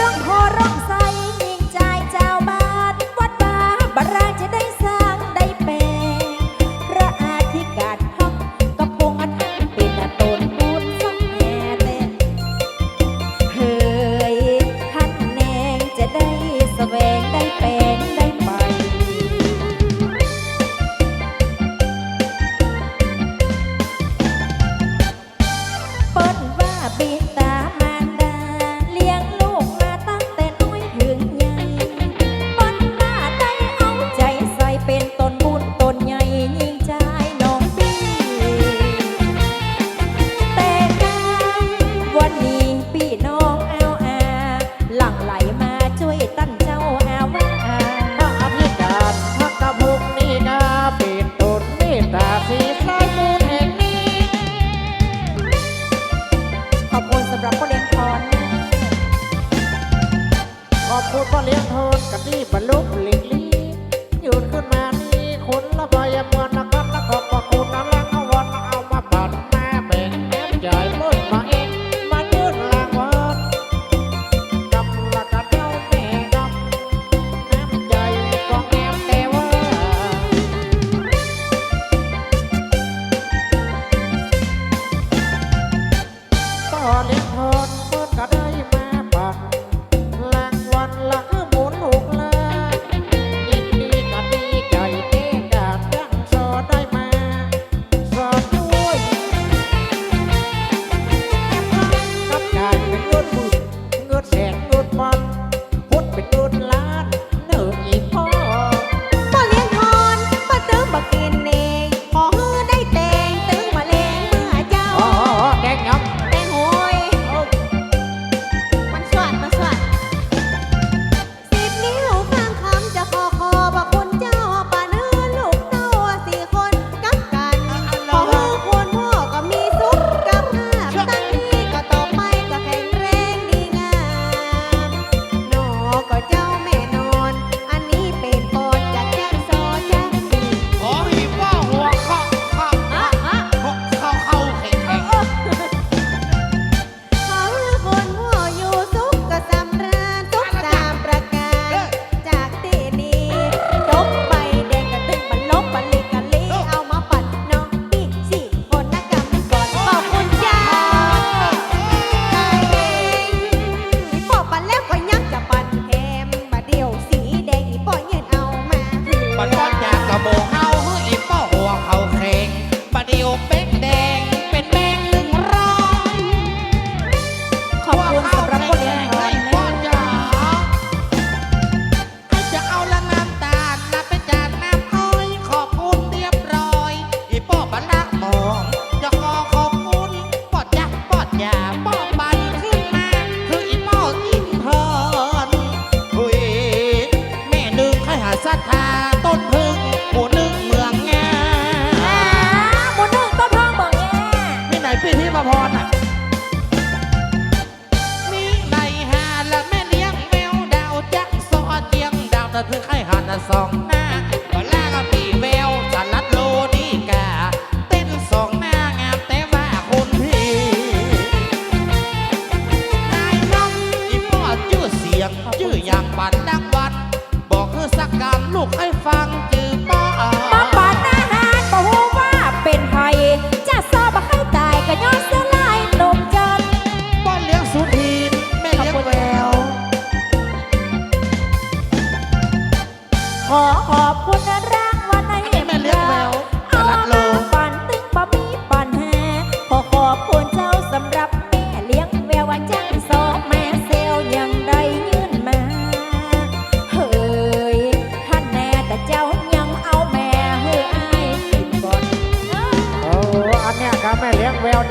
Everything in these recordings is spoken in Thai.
ร้องพอร้อง ล ทต้นพึ่งผู้นึงเมืองแงหมูนึ่งต้นทองบอกแงมีไหนพี่ที่มาพรอะ มีในหาละแม่เลี้ยงแมวดาวจักซอเจียงดาวตะพึ่งไข่หันนสองหน้า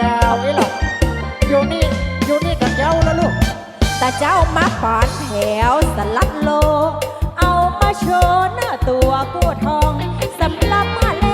ดาวอ้หรอกอยู่นี่อยู่นี่กับเจ้าแล้วลูก แต่เจ้ามาขานแถวสลัดโล เอามาโชว์หน้าตัวกู้ทองสำหรับมาเล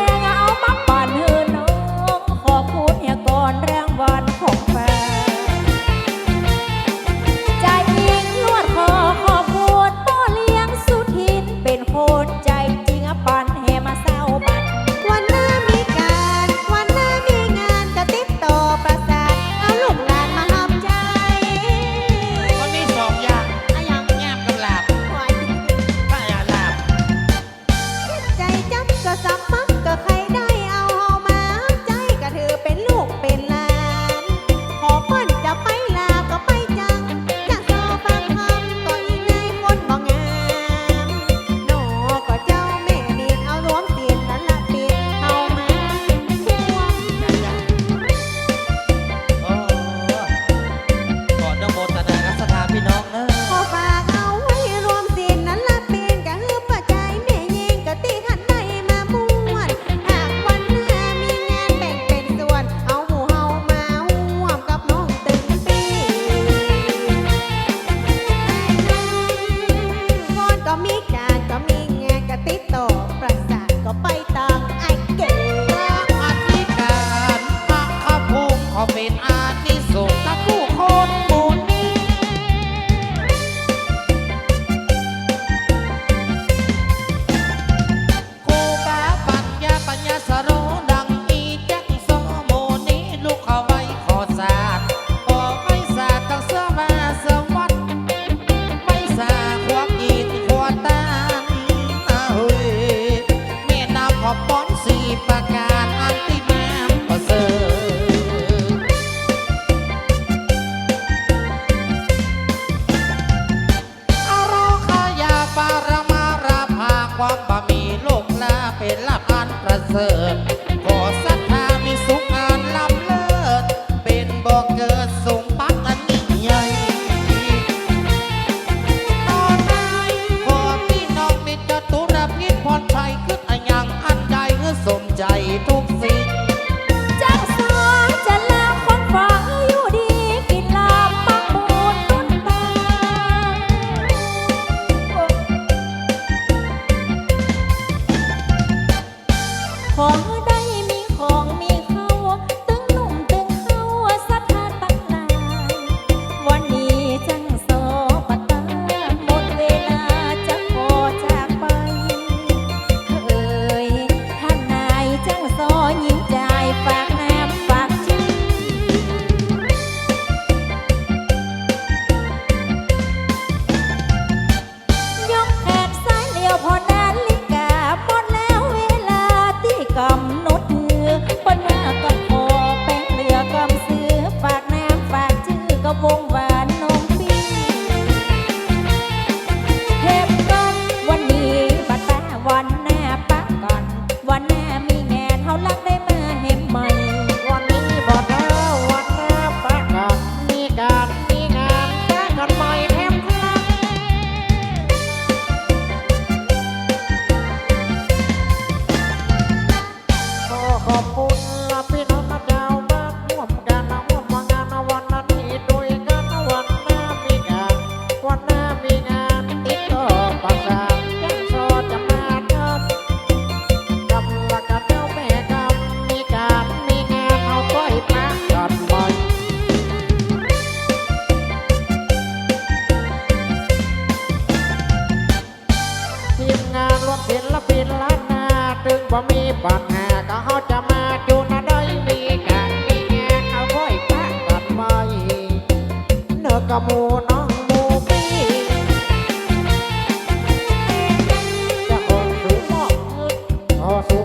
Oh.